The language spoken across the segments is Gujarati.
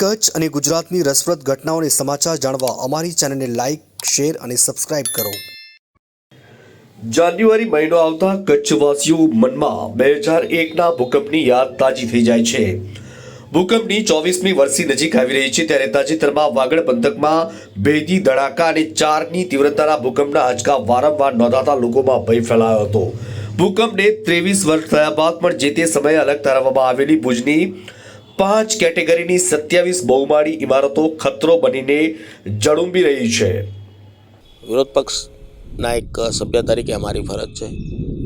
કચ્છ અને ગુજરાતની રસપ્રદ ઘટનાઓને સમાચાર જાણવા અમારી ચેનલને લાઇક શેર અને સબસ્ક્રાઇબ કરો. જાન્યુઆરી મહિનો આવતા કચ્છવાસીઓ મનમાં બે હજાર એકના ભૂકંપની યાદ તાજી થઈ જાય છે. ભૂકંપની ચોવીસમી વર્ષી નજીક આવી રહી છે ત્યારે તાજેતરમાં વાગડ પંથકમાં ભેદી ધડાકા અને ચારની તીવ્રતાના ભૂકંપના આંચકા વારંવાર નોંધાતા લોકોમાં ભય ફેલાયો હતો. ભૂકંપને ત્રેવીસ વર્ષ થયા બાદ પણ જે તે સમયે અલગ તારવવામાં આવેલી ભુજની પાંચ કેટેગરીની સત્યાવીસ બહુમાળી ઇમારતો ખતરો બનીને જળુંબી રહી છે. વિરોધ પક્ષના એક સભ્ય તરીકે અમારી ફરજ છે.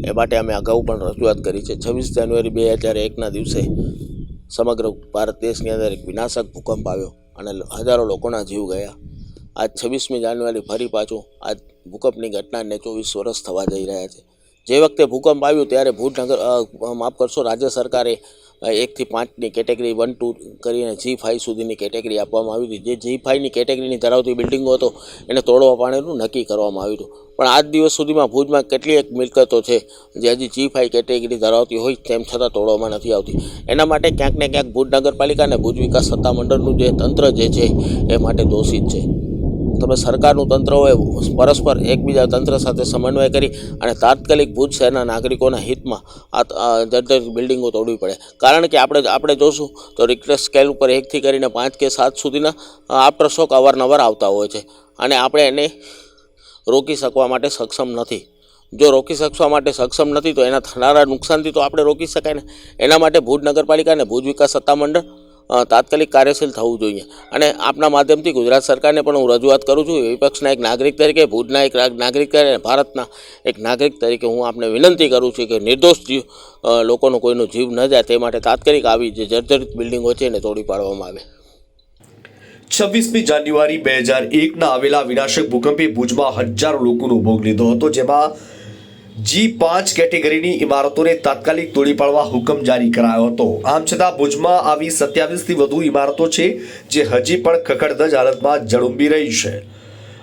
એ માટે અમે અગાઉ પણ રજૂઆત કરી છે. છવ્વીસ જાન્યુઆરી બે હજાર એકના દિવસે સમગ્ર ભારત દેશની અંદર એક વિનાશક ભૂકંપ આવ્યો અને હજારો લોકોના જીવ ગયા. આજ છવ્વીસમી જાન્યુઆરી ફરી પાછું આજ ભૂકંપની ઘટનાને ચોવીસ વર્ષ થવા જઈ રહ્યા છે. જે વખતે ભૂકંપ આવ્યું ત્યારે ભુજ માફ કરશો, રાજ્ય સરકારે એકથી પાંચની કેટેગરી વન, ટુ કરીને જી ફાઈવ સુધીની કેટેગરી આપવામાં આવી હતી. જે જી ફાઈવની કેટેગરીની ધરાવતી બિલ્ડિંગો હતો, એને તોડવા પાણીનું નક્કી કરવામાં આવ્યું હતું. પણ આજ દિવસ સુધીમાં ભુજમાં કેટલી એક મિલકતો છે, જે હજી જી ફાઈવ કેટેગરી ધરાવતી હોય તેમ છતાં તોડવામાં નથી આવતી. એના માટે ક્યાંક ને ક્યાંક ભુજ નગરપાલિકા અને ભુજ વિકાસ સત્તામંડળનું જે તંત્ર જે છે, એ માટે દોષિત છે. તમે સરકારનું તંત્ર હોય, પરસ્પર એકબીજા તંત્ર સાથે સમન્વય કરી અને તાત્કાલિક ભુજ શહેરના નાગરિકોના હિતમાં આ જર્જર બિલ્ડિંગો તોડવી પડે. કારણ કે આપણે આપણે જોશું તો રિક્ટર સ્કેલ ઉપર એકથી કરીને પાંચ કે સાત સુધીના આફ્ટર શોક અવારનવાર આવતા હોય છે. અને આપણે એને રોકી શકવા માટે સક્ષમ નથી. જો રોકી શકવા માટે સક્ષમ નથી, તો એના થનારા નુકસાનથી તો આપણે રોકી શકાય ને. એના માટે ભુજ નગરપાલિકા અને ભુજ વિકાસ સત્તામંડળ તાત્કાલિક કાર્યશીલ થવું જોઈએ. અને આપના માધ્યમથી ગુજરાત સરકારને પણ હું રજૂઆત કરું છું, વિપક્ષના એક નાગરિક તરીકે, ભુજના એક નાગરિક અને ભારતના એક નાગરિક તરીકે હું આપને વિનંતી કરું છું કે નિર્દોષ જીવ લોકોનો કોઈનો જીવ ન જાય તે માટે તાત્કાલિક આવી જે જર્જરિત બિલ્ડિંગો છે એને તોડી પાડવામાં આવે. છવ્વીસમી જાન્યુઆરી બે હજાર એકના આવેલા વિનાશક ભૂકંપે ભુજમાં હજારો લોકોનો ભોગ લીધો હતો, જેમાં જી પાંચ કેટેગરીની ઇમારતોને તાત્કાલિક તોડી પાડવા હુકમ જારી કરાયો હતો. આમ છતાં ભુજમાં આવી સત્યાવીસથી વધુ ઇમારતો છે જે હજી પણ ખખડધજ હાલતમાં જળુંબી રહી છે.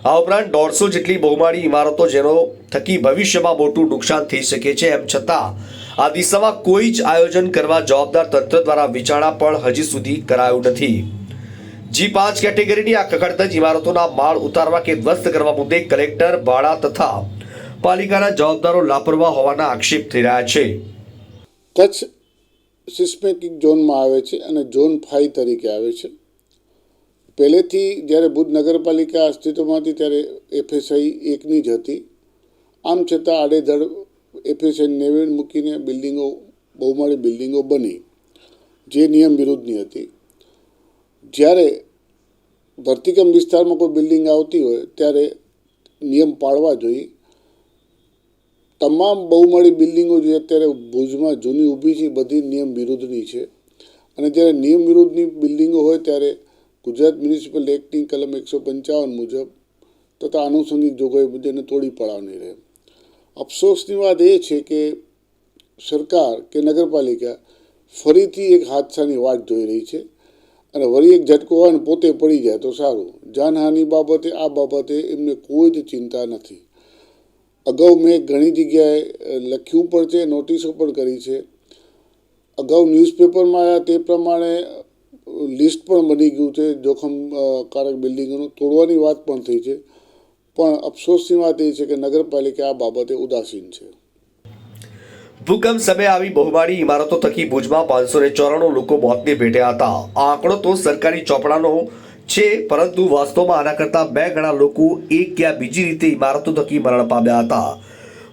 આ ઉપરાંત દોઢસો જેટલી બહુમાળી ઇમારતો જેનો થકી ભવિષ્યમાં મોટું નુકસાન થઈ શકે છે એમ છતાં, આ દિશામાં કોઈ જ આયોજન કરવા જવાબદાર તંત્ર દ્વારા વિચારણા પણ હજી સુધી કરાયું નથી. જી પાંચ કેટેગરીની આ ખખડધજ ઇમારતોના માળ ઉતારવા કે ધ્વસ્ત કરવા મુદ્દે કલેક્ટર ભાડા તથા પાલિકાના જવાબદારો લાપરવાહ હોવાના આક્ષેપ થઈ રહ્યા છે. કચ્છ સિસ્મેટિક ઝોનમાં આવે છે અને ઝોન ફાઈવ તરીકે આવે છે. પહેલેથી જ્યારે ભુજ નગરપાલિકા અસ્તિત્વમાં હતી ત્યારે એફએસઆઈ એકની જ હતી. આમ છતાં આડેધડ એફએસઆઈ નેવેડ મૂકીને બિલ્ડિંગો, બહુમાળી બિલ્ડિંગો બની, જે નિયમ વિરુદ્ધની હતી. જ્યારે ધરતીકંપ વિસ્તારમાં કોઈ બિલ્ડિંગ આવતી હોય, ત્યારે નિયમ પાળવા જોઈએ. તમામ બહુમાળી બિલ્ડિંગો જે અત્યારે ભુજમાં જૂની ઊભી છે બધી નિયમ વિરુદ્ધની છે. અને જ્યારે નિયમ વિરુદ્ધની બિલ્ડિંગો હોય ત્યારે ગુજરાત મ્યુનિસિપલ એક્ટની કલમ એકસો પંચાવન મુજબ તથા આનુષંગિક જોગવાઈ મુજબ એને તોડી પાડવાની રહે. અફસોસની વાત એ છે કે સરકાર કે નગરપાલિકા ફરીથી એક હાદસાની વાટ જોઈ રહી છે અને વળી એક ઝટકો હોય ને પોતે પડી જાય તો સારું. જાનહાનિ બાબતે, આ બાબતે એમને કોઈ જ ચિંતા નથી. અગાઉ મેં ઘણી જગ્યાએ લખ્યું પણ છે, નોટિસો પણ કરી છે. અગાઉ ન્યૂઝપેપરમાં આવ્યા તે પ્રમાણે લિસ્ટ પણ બની ગયું છે, જોખમ કારક બિલ્ડિંગોનું. તોડવાની વાત પણ થઈ છે. પણ અફસોસની વાત એ છે કે નગરપાલિકા આ બાબતે ઉદાસીન છે. ભૂકંપ સમયે આવી બહુમાળી ઇમારતો થકી ભુજમાં પાંચસો ચોરાણું લોકો મોતને ભેટ્યા હતા. આ આંકડો તો સરકારી ચોપડાનો છે, પરંતુ વાસ્તવમાં આના કરતાં બે ગણા લોકો એક યા બીજી રીતે ઇમારતો થકી મરણ પામ્યા હતા.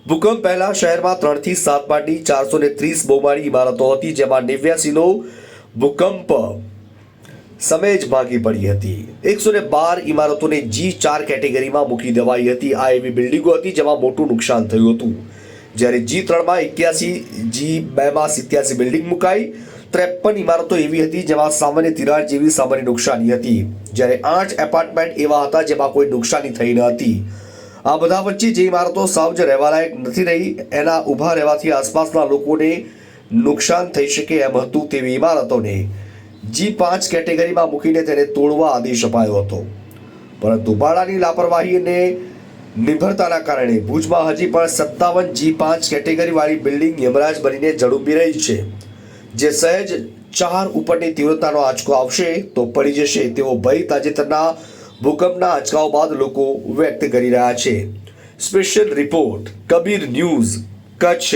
ભૂકંપ પહેલા શહેરમાં ત્રણથી સાત માળની ચારસો ને ત્રીસ બહુમાળી ઇમારતો હતી, જેમાં નેવ્યાસીનો ભૂકંપ સમય જ ભાગી પડી હતી. એકસો ને બાર ઇમારતોને જી ચાર કેટેગરીમાં મૂકી દેવાઈ હતી. આ એવી બિલ્ડિંગો હતી જેમાં મોટું નુકસાન થયું હતું. જ્યારે જી ત્રણમાં એક્યાસી, જી બેમાં સિત્યાસી બિલ્ડિંગ મુકાઈ ત્રેપન ઇમારતો એવી હતી જેમાં સામાન્ય તિરાડ જેવી સામાન્ય નુકસાની હતી. જ્યારે આઠ એપાર્ટમેન્ટ એવા હતા જેમાં કોઈ નુકસાની થઈ ન હતી. આ બધા વચ્ચે જે ઇમારતો સાવજ રહેવાલાયક નથી રહી, એના ઊભા રહેવાથી આસપાસના લોકોને નુકસાન થઈ શકે એમ હતું તેવી ઇમારતોને. જી પાંચ કેટેગરીમાં મૂકીને તેને તોડવા આદેશ અપાયો હતો. પરંતુ ભાડાની લાપરવાહી અને નિર્ભરતાના કારણે ભુજમાં હજી પણ સત્તાવન જી પાંચ કેટેગરીવાળી બિલ્ડિંગ યમરાજ બનીને ઝડપી રહી છે. જે સહેજ ચાર ઉપરની તીવ્રતાનો આંચકો આવશે તો પડી જશે તેવો ભય તાજેતરના ભૂકંપના આંચકાઓ બાદ લોકો વ્યક્ત કરી રહ્યા છે. Special report, Kabir news, Kutch.